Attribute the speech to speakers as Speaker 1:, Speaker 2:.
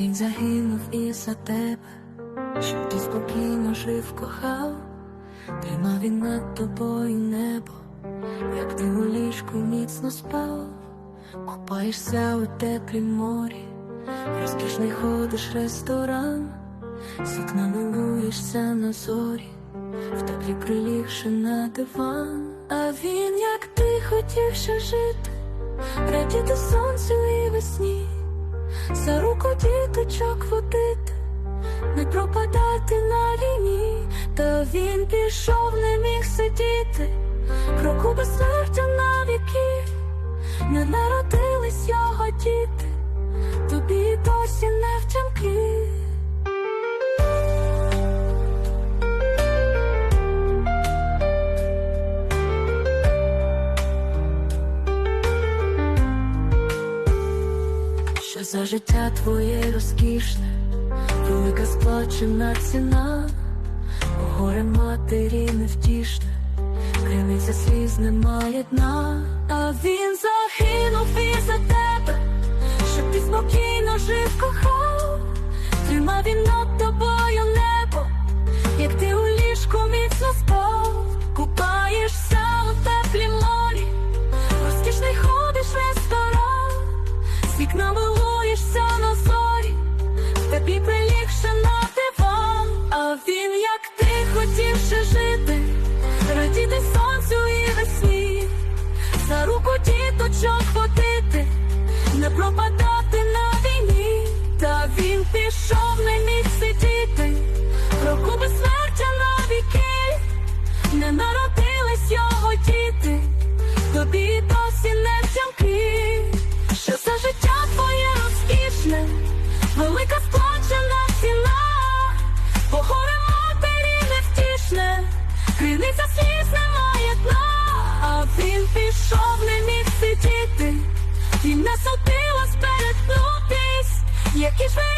Speaker 1: Він загинув і за тебе, щоб ти спокійно жив, кохав, тримав він над тобою небо, як ти у ліжку міцно спав, купаєшся у теплім морі, розкішний ходиш ресторан, з вікна милуєшся на зорі, в теплі прилігши на диван, а він, як ти хотів ще жити, радіти сонцю і весні за руку діточок водити, не пропадати на війні, та він пішов, не міг сидіти, кроку безсмертя на віки, не народились його діти, Що за життя твоє розкішне, велика сплачена ціна, горе матері невтішне, криниця сліз немає дна, а він загинув і за тебе, щоб ти спокійно жив, кохав, тримав він над теплі прилігши на диван, а він, як ти хотів жити, радіти сонцю і весні, за руку діточок криниця сліз на моє дно, а він пішов, не міг сидіти, і не судилось перетнутись, які ж ви